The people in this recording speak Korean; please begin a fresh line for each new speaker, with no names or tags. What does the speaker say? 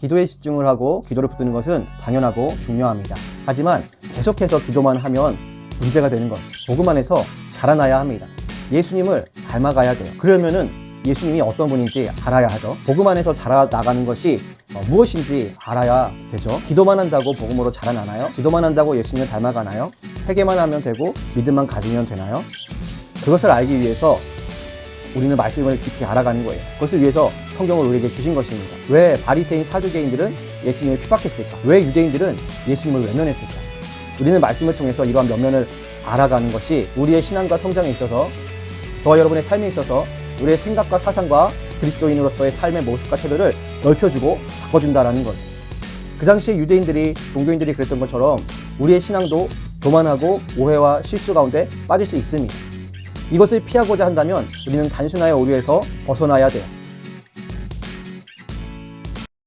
기도에 집중을 하고 기도를 붙드는 것은 당연하고 중요합니다. 하지만 계속해서 기도만 하면 문제가 되는 것. 복음 안에서 자라나야 합니다. 예수님을 닮아가야 돼요. 그러면은 예수님이 어떤 분인지 알아야 하죠. 복음 안에서 자라나가는 것이 어, 무엇인지 알아야 되죠. 기도만 한다고 복음으로 자라나나요? 기도만 한다고 예수님을 닮아가나요? 회개만 하면 되고 믿음만 가지면 되나요? 그것을 알기 위해서 우리는 말씀을 깊이 알아가는 거예요. 그것을 위해서 성경을 우리에게 주신 것입니다. 왜 바리새인 사두개인들은 예수님을 핍박했을까? 왜 유대인들은 예수님을 외면했을까? 우리는 말씀을 통해서 이러한 면면을 알아가는 것이 우리의 신앙과 성장에 있어서 저와 여러분의 삶에 있어서 우리의 생각과 사상과 그리스도인으로서의 삶의 모습과 태도를 넓혀주고 바꿔준다라는 것. 그 당시에 유대인들이 종교인들이 그랬던 것처럼 우리의 신앙도 교만하고 오해와 실수 가운데 빠질 수 있습니다. 이것을 피하고자 한다면 우리는 단순화의 오류에서 벗어나야 돼요.